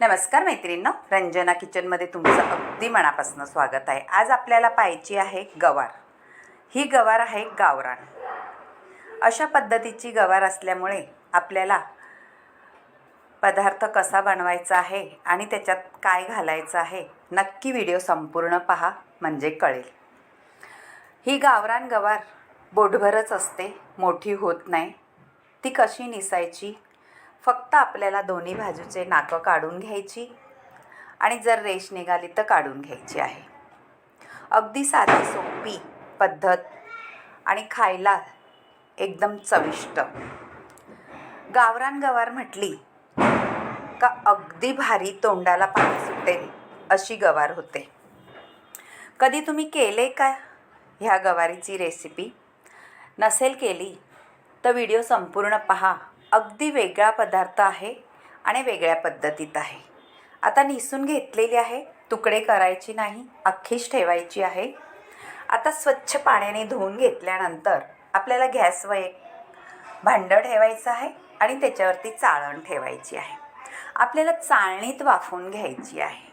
नमस्कार मैत्रिणींनो रंजना किचनमध्ये तुमचं अगदी मनापासून स्वागत आहे. आज आपल्याला पाहायची आहे गवार. ही गवार आहे गावरान. अशा पद्धतीची गवार असल्यामुळे आपल्याला पदार्थ कसा बनवायचा आहे आणि त्याच्यात काय घालायचं आहे नक्की व्हिडिओ संपूर्ण पहा म्हणजे कळेल. ही गावरान गवार बोटभरच असते मोठी होत नाही. ती कशी निसायची फक्त आपल्याला दोन्ही बाजूचे नाकं काढून घ्यायची आणि जर रेश निघाली तर काढून घ्यायची आहे. अगदी साधी सोपी पद्धत आणि खायला एकदम चविष्ट. गावरान गवार म्हटली का अगदी भारी तोंडाला पाणी सुटेल अशी गवार होते. कधी तुम्ही केले का ह्या गवारीची रेसिपी? नसेल केली तर व्हिडिओ संपूर्ण पहा. अगदी वेगळा पदार्थ आहे आणि वेगळ्या पद्धतीत आहे. आता निसून घेतलेली आहे तुकडे करायची नाही अख्खीच ठेवायची आहे. आता स्वच्छ पाण्याने धुवून घेतल्यानंतर आपल्याला गॅसवर एक भांडं ठेवायचं आहे आणि त्याच्यावरती चाळण ठेवायची आहे. आपल्याला चाळणीत वाफवून घ्यायची आहे.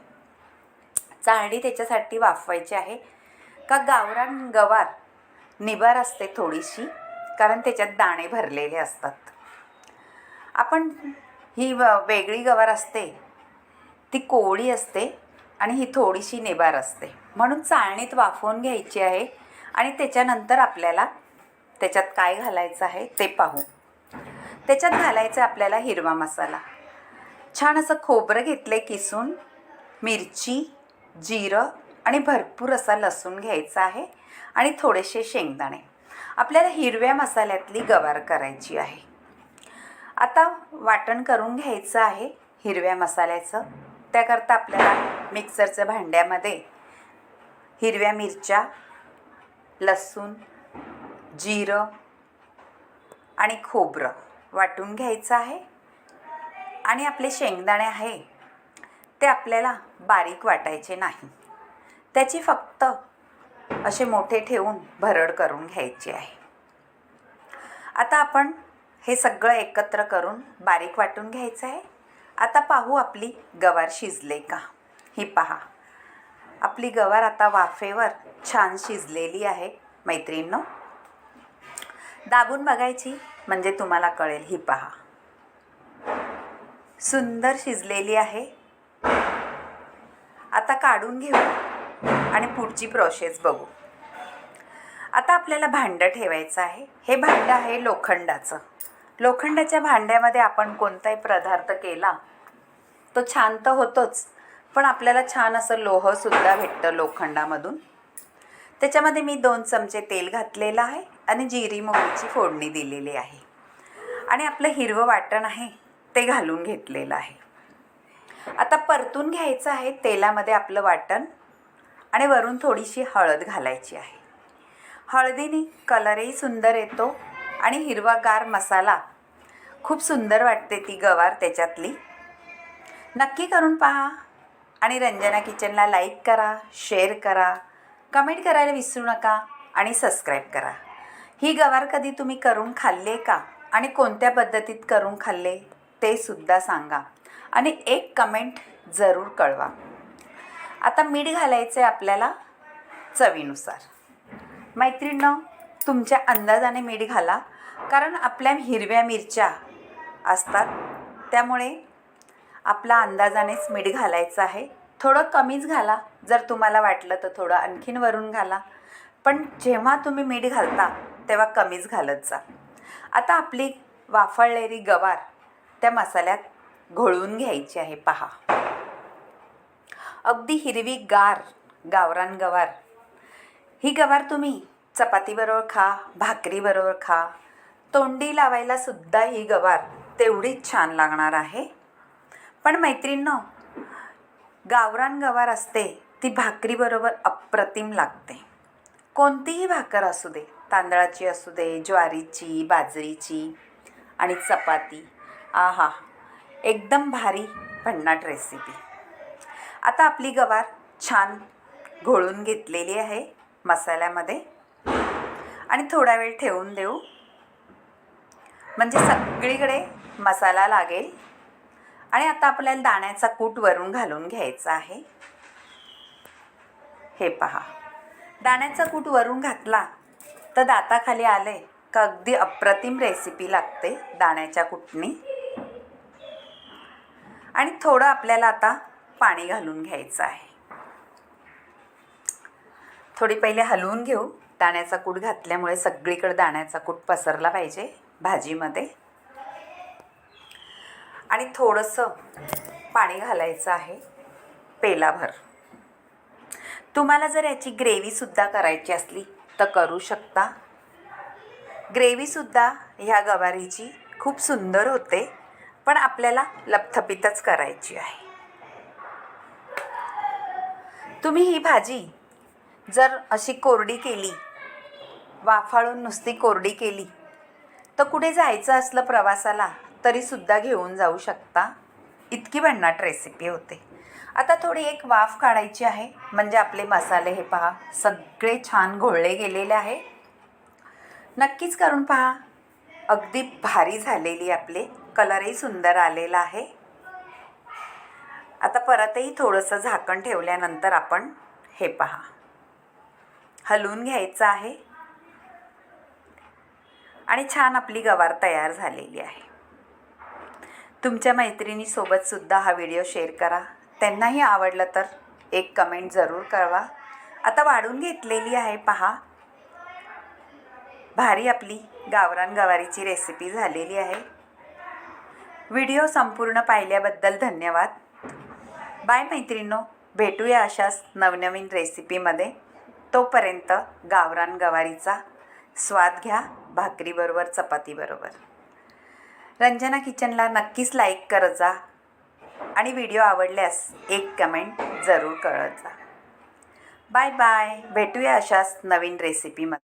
चाळणी त्याच्यासाठी वाफवायची आहे का गावरान गवार निबार असते थोडीशी कारण त्याच्यात दाणे भरलेले असतात. आपण ही व- वेगळी गवार असते ती कोवळी असते आणि ही थोडीशी निबार असते. म्हणून चाळणीत वाफवून घ्यायची आहे आणि त्याच्यानंतर आपल्याला त्याच्यात काय घालायचं आहे ते पाहू. त्याच्यात घालायचं आहे आपल्याला हिरवा मसाला. छान असं खोबरं घेतलं किसून मिरची जिरं आणि भरपूर असा लसूण घ्यायचा आहे आणि थोडेसे शेंगदाणे. आपल्याला हिरव्या मसाल्यातली गवार करायची आहे. आता वाटण करून घ्यायचं आहे हिरव्या मसाल्याचं. त्याकरता आपल्याला मिक्सरच्या भांड्यामध्ये हिरव्या मिरच्या लसूण जिरं आणि खोबरं वाटून घ्यायचं आहे. आणि आपले शेंगदाणे आहे ते आपल्याला बारीक वाटायचे नाही. त्याची फक्त असे मोठे ठेवून भरड करून घ्यायची आहे. आता आपण हे सगळं एकत्र करून बारीक वाटून घ्यायचं आहे. आता पाहू आपली गवार शिजले का? ही पहा. आपली गवार आता वाफेवर छान शिजलेली आहे मैत्रिणींनो. दाबून बघायची म्हणजे तुम्हाला कळेल. ही पहा. सुंदर शिजलेली आहे. आता काढून घेऊ आणि पुढची प्रोसेस बघू. आता आपल्याला भांडं ठेवायचं आहे. हे भांडं आहे लोखंडाचं. लोखंडाच्या भांड्यामध्ये आपण कोणताही पदार्थ केला तो छान तर होतोच. पण आपल्याला छान असं लोहसुद्धा भेटतं लोखंडामधून. त्याच्यामध्ये मी दोन चमचे तेल घातलेलं आहे आणि जिरी मोहरीची फोडणी दिलेली आहे. आणि आपलं हिरवं वाटण आहे ते घालून घेतलेलं आहे. आता परतून घ्यायचं आहे तेलामध्ये आपलं वाटण आणि वरून थोडीशी हळद घालायची आहे. हळदीने कलरही सुंदर येतो. आणि हिरवागार मसाला. खूप सुंदर वाटते ती गवार त्याच्यातली. नक्की करून पहा आणि रंजना किचनला लाईक करा शेअर करा कमेंट करायला विसरू नका आणि सबस्क्राईब करा. ही गवार कधी तुम्ही करून खाल्ले का आणि कोणत्या पद्धतीत करून खाल्ले ते सुद्धा सांगा आणि एक कमेंट जरूर कळवा. आता मीठ घालायचं आहे आपल्याला चवीनुसार. मैत्रिणींनो तुमच्या अंदाजाने मीठ घाला. कारण आपल्या हिरव्या मिरच्या असतात. त्यामुळे आपला अंदाजानेच मीठ घालायचं आहे. थोडं कमीच घाला. जर तुम्हाला वाटलं तर थोडं आणखीन वरून घाला. पण जेव्हा तुम्ही मीठ घालता तेव्हा कमीच घालत जा. आता आपली वाफळलेली गवार त्या मसाल्यात घोळवून घ्यायची आहे. पहा. अगदी हिरवी गार गावरान गवार. ही गवार तुम्ही चपातीबरोबर खा भाकरीबरोबर खा तोंडी लावायला सुद्धा ही गवार तेवढीच छान लागणार आहे. पण मैत्रिणींनो गावरान गवार असते ती भाकरीबरोबर अप्रतिम लागते. कोणतीही भाकर असू दे तांदळाची असू दे ज्वारीची बाजरीची आणि चपाती आहा एकदम भारी भन्नाट रेसिपी आता आपली गवार छान घोळून घेतलेली आहे मसाल्यामध्ये. आणि थोडा वेळ ठेवून देऊ. म्हणजे सगळीकडे मसाला लागेल. आणि आता आपल्याला दाण्याचा कूट वरून घालून घ्यायचा आहे. हे पहा. दाण्याचा कूट वरून घातला तर दाताखाली आले का अगदी अप्रतिम रेसिपी लागते दाण्याच्या कुटनी. आणि थोडं आपल्याला आता पाणी घालून घ्यायचं आहे. थोडी पहिले हलवून घेऊ. दाण्याचा कूट घातल्यामुळे सगळीकडे दाण्याचा कूट पसरला पाहिजे. भाजीमध्ये. आणि थोडंसं पाणी घालायचं आहे पेलाभर तुम्हाला जर याची ग्रेव्हीसुद्धा करायची असली तर करू शकता. ग्रेव्हीसुद्धा ह्या गवारीची खूप सुंदर होते पण आपल्याला लपथपितच करायची आहे. तुम्ही ही भाजी जर अशी कोरडी केली वाफाळून नुसती कोरडी केली तर कुठे जायचं असलं प्रवासाला तरीसुद्धा घेऊन जाऊ शकता. इतकी भन्नाट रेसिपी होते. आता थोडी एक वाफ काढायची आहे. म्हणजे आपले मसाले हे पहा. सगळे छान घोळले गेलेले आहे. नक्कीच करून पहा. अगदी भारी झालेली आपले. कलरही सुंदर आलेला आहे. आता परतही थोडंसं झाकण ठेवल्यानंतर आपण हे पहा. हलवून घ्यायचं आहे. आणि छान आपली गवार तयार झालेली आहे. तुमच्या मैत्रिणीसोबतसुद्धा हा व्हिडिओ शेअर करा. त्यांनाही आवडलं तर एक कमेंट जरूर कळवा. आता वाढून घेतलेली आहे पहा. भारी आपली गावरान गवारीची रेसिपी झालेली आहे. व्हिडिओ संपूर्ण पाहिल्याबद्दल धन्यवाद. बाय मैत्रिणो भेटूया अशाच नवनवीन रेसिपीमध्ये तोपर्यंत गावरान गवारीचा स्वाद घ्या भाकरीबरोबर चपातीबरोबर रंजना किचनला नक्कीच लाईक करत जा आणि व्हिडिओ आवडल्यास एक कमेंट जरूर कळत जा. बाय बाय भेटूया अशाच नवीन रेसिपीमध्ये